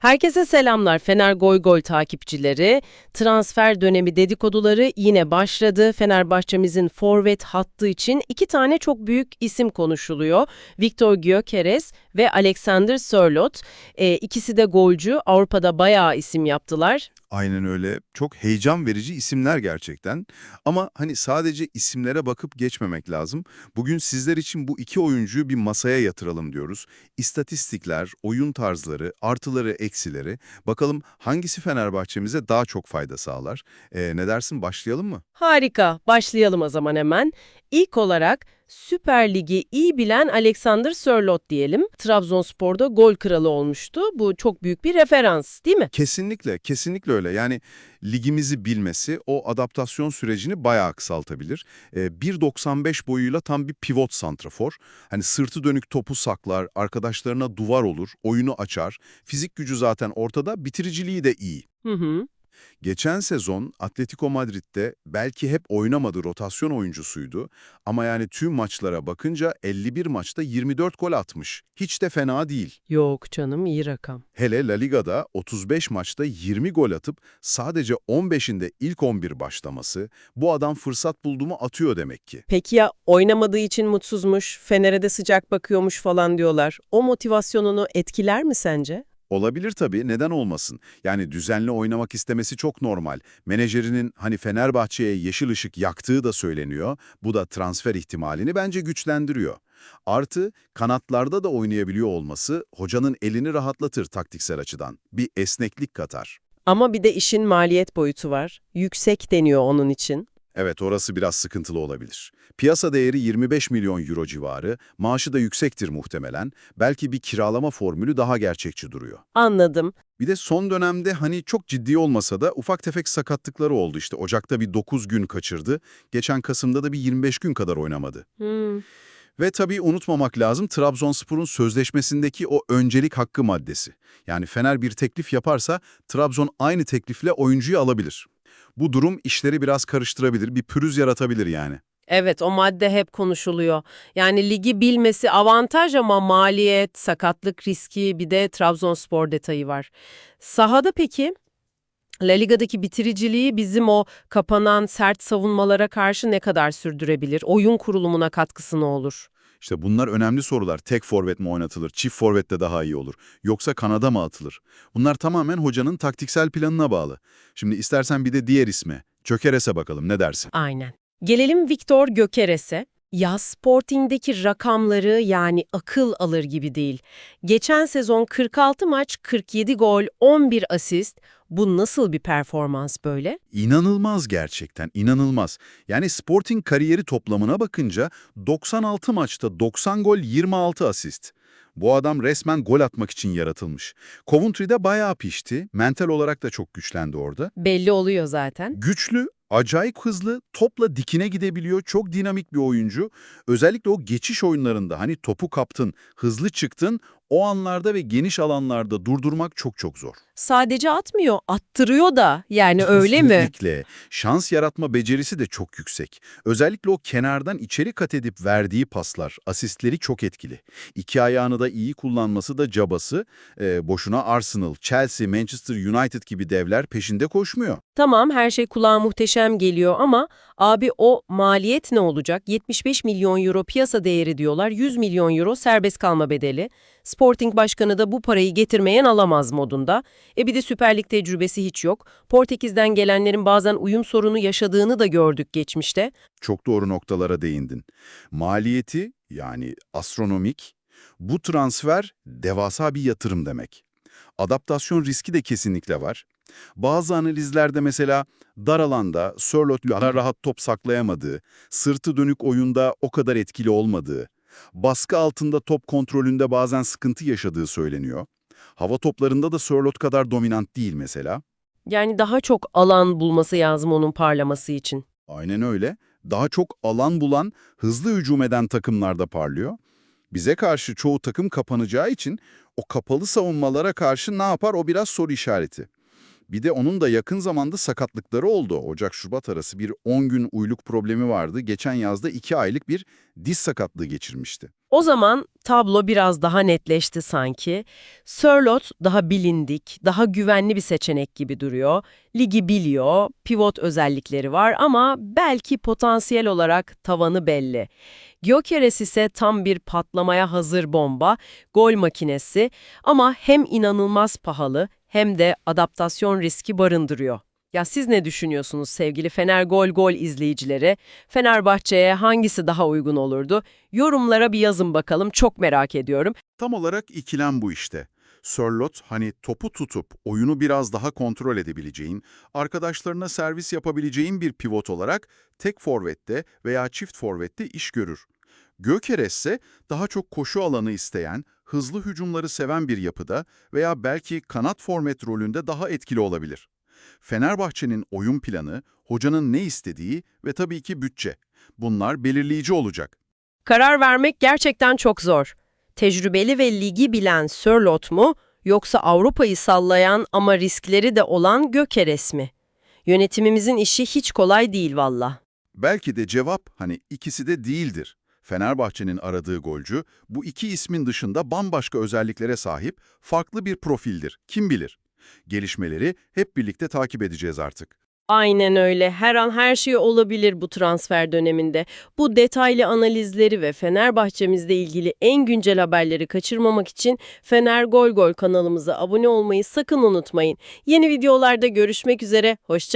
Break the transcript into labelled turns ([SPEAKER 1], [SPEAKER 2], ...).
[SPEAKER 1] Herkese selamlar Fener Goy Gol takipçileri. Transfer dönemi dedikoduları yine başladı. Fenerbahçemizin forvet hattı için iki tane çok büyük isim konuşuluyor. Viktor Gyökeres ve Alexander Sörloth. Ee, ikisi de golcü. Avrupa'da bayağı isim yaptılar.
[SPEAKER 2] Aynen öyle. Çok heyecan verici isimler gerçekten. Ama hani sadece isimlere bakıp geçmemek lazım. Bugün sizler için bu iki oyuncuyu bir masaya yatıralım diyoruz. İstatistikler, oyun tarzları, artıları, eksileri. Bakalım hangisi Fenerbahçemize daha çok fayda sağlar? Ee, ne dersin başlayalım mı?
[SPEAKER 1] Harika. Başlayalım o zaman hemen. İlk olarak Süper Lig'i iyi bilen Alexander Sörloth diyelim. Trabzonspor'da gol kralı olmuştu. Bu çok büyük bir referans değil mi?
[SPEAKER 2] Kesinlikle, kesinlikle öyle. Yani ligimizi bilmesi o adaptasyon sürecini bayağı kısaltabilir. Ee, 1.95 boyuyla tam bir pivot santrafor. Hani sırtı dönük topu saklar, arkadaşlarına duvar olur, oyunu açar. Fizik gücü zaten ortada, bitiriciliği de iyi.
[SPEAKER 1] Hı hı.
[SPEAKER 2] Geçen sezon Atletico Madrid'de belki hep oynamadı rotasyon oyuncusuydu ama yani tüm maçlara bakınca 51 maçta 24 gol atmış. Hiç de fena değil.
[SPEAKER 1] Yok canım iyi rakam.
[SPEAKER 2] Hele La Liga'da 35 maçta 20 gol atıp sadece 15'inde ilk 11 başlaması bu adam fırsat buldu mu atıyor demek ki.
[SPEAKER 1] Peki ya oynamadığı için mutsuzmuş, Fener'e de sıcak bakıyormuş falan diyorlar. O motivasyonunu etkiler mi sence?
[SPEAKER 2] Olabilir tabii, neden olmasın? Yani düzenli oynamak istemesi çok normal. Menajerinin hani Fenerbahçe'ye yeşil ışık yaktığı da söyleniyor. Bu da transfer ihtimalini bence güçlendiriyor. Artı kanatlarda da oynayabiliyor olması hocanın elini rahatlatır taktiksel açıdan. Bir esneklik katar.
[SPEAKER 1] Ama bir de işin maliyet boyutu var. Yüksek deniyor onun için.
[SPEAKER 2] Evet orası biraz sıkıntılı olabilir. Piyasa değeri 25 milyon euro civarı, maaşı da yüksektir muhtemelen. Belki bir kiralama formülü daha gerçekçi duruyor.
[SPEAKER 1] Anladım.
[SPEAKER 2] Bir de son dönemde hani çok ciddi olmasa da ufak tefek sakatlıkları oldu işte. Ocak'ta bir 9 gün kaçırdı. Geçen Kasım'da da bir 25 gün kadar oynamadı.
[SPEAKER 1] Hmm.
[SPEAKER 2] Ve tabii unutmamak lazım Trabzonspor'un sözleşmesindeki o öncelik hakkı maddesi. Yani Fener bir teklif yaparsa Trabzon aynı teklifle oyuncuyu alabilir. Bu durum işleri biraz karıştırabilir, bir pürüz yaratabilir yani.
[SPEAKER 1] Evet o madde hep konuşuluyor. Yani ligi bilmesi avantaj ama maliyet, sakatlık riski bir de Trabzonspor detayı var. Sahada peki? La Liga'daki bitiriciliği bizim o kapanan sert savunmalara karşı ne kadar sürdürebilir? Oyun kurulumuna katkısı ne olur?
[SPEAKER 2] İşte bunlar önemli sorular. Tek forvet mi oynatılır, çift forvet de daha iyi olur. Yoksa kanada mı atılır? Bunlar tamamen hocanın taktiksel planına bağlı. Şimdi istersen bir de diğer isme, Çökeres'e bakalım ne dersin?
[SPEAKER 1] Aynen. Gelelim Viktor Gökeres'e. Ya Sporting'deki rakamları yani akıl alır gibi değil. Geçen sezon 46 maç, 47 gol, 11 asist. Bu nasıl bir performans böyle?
[SPEAKER 2] İnanılmaz gerçekten, inanılmaz. Yani Sporting kariyeri toplamına bakınca 96 maçta 90 gol, 26 asist. Bu adam resmen gol atmak için yaratılmış. Coventry'de bayağı pişti, mental olarak da çok güçlendi orada.
[SPEAKER 1] Belli oluyor zaten.
[SPEAKER 2] Güçlü, acayip hızlı, topla dikine gidebiliyor, çok dinamik bir oyuncu. Özellikle o geçiş oyunlarında hani topu kaptın, hızlı çıktın, o anlarda ve geniş alanlarda durdurmak çok çok zor.
[SPEAKER 1] Sadece atmıyor, attırıyor da. Yani öyle mi?
[SPEAKER 2] Kesinlikle. Şans yaratma becerisi de çok yüksek. Özellikle o kenardan içeri kat edip verdiği paslar, asistleri çok etkili. İki ayağını da iyi kullanması da cabası. Ee, boşuna Arsenal, Chelsea, Manchester United gibi devler peşinde koşmuyor.
[SPEAKER 1] Tamam her şey kulağa muhteşem geliyor ama abi o maliyet ne olacak? 75 milyon euro piyasa değeri diyorlar, 100 milyon euro serbest kalma bedeli. Sporting Başkanı da bu parayı getirmeyen alamaz modunda. E bir de Süper Lig tecrübesi hiç yok. Portekiz'den gelenlerin bazen uyum sorunu yaşadığını da gördük geçmişte.
[SPEAKER 2] Çok doğru noktalara değindin. Maliyeti yani astronomik, bu transfer devasa bir yatırım demek. Adaptasyon riski de kesinlikle var. Bazı analizlerde mesela dar alanda Sörloth'la rahat top saklayamadığı, sırtı dönük oyunda o kadar etkili olmadığı, baskı altında top kontrolünde bazen sıkıntı yaşadığı söyleniyor. Hava toplarında da Sörloth kadar dominant değil mesela.
[SPEAKER 1] Yani daha çok alan bulması lazım onun parlaması için.
[SPEAKER 2] Aynen öyle. Daha çok alan bulan, hızlı hücum eden takımlarda parlıyor. Bize karşı çoğu takım kapanacağı için o kapalı savunmalara karşı ne yapar o biraz soru işareti. Bir de onun da yakın zamanda sakatlıkları oldu. Ocak-Şubat arası bir 10 gün uyluk problemi vardı. Geçen yazda 2 aylık bir diz sakatlığı geçirmişti.
[SPEAKER 1] O zaman tablo biraz daha netleşti sanki. Sörlot daha bilindik, daha güvenli bir seçenek gibi duruyor. Ligi biliyor, pivot özellikleri var ama belki potansiyel olarak tavanı belli. Gyökeres ise tam bir patlamaya hazır bomba, gol makinesi ama hem inanılmaz pahalı hem de adaptasyon riski barındırıyor. Ya siz ne düşünüyorsunuz sevgili Fener Gol Gol izleyicileri? Fenerbahçe'ye hangisi daha uygun olurdu? Yorumlara bir yazın bakalım, çok merak ediyorum.
[SPEAKER 2] Tam olarak ikilem bu işte. Sörlot hani topu tutup oyunu biraz daha kontrol edebileceğin, arkadaşlarına servis yapabileceğin bir pivot olarak tek forvette veya çift forvette iş görür. Gökeres ise daha çok koşu alanı isteyen, hızlı hücumları seven bir yapıda veya belki kanat forvet rolünde daha etkili olabilir. Fenerbahçe'nin oyun planı, hocanın ne istediği ve tabii ki bütçe. Bunlar belirleyici olacak.
[SPEAKER 1] Karar vermek gerçekten çok zor. Tecrübeli ve ligi bilen Sörlot mu, yoksa Avrupa'yı sallayan ama riskleri de olan Gökeres mi? Yönetimimizin işi hiç kolay değil valla.
[SPEAKER 2] Belki de cevap hani ikisi de değildir. Fenerbahçe'nin aradığı golcü bu iki ismin dışında bambaşka özelliklere sahip farklı bir profildir. Kim bilir? Gelişmeleri hep birlikte takip edeceğiz artık.
[SPEAKER 1] Aynen öyle. Her an her şey olabilir bu transfer döneminde. Bu detaylı analizleri ve Fenerbahçemizle ilgili en güncel haberleri kaçırmamak için Fener Gol Gol kanalımıza abone olmayı sakın unutmayın. Yeni videolarda görüşmek üzere. Hoşça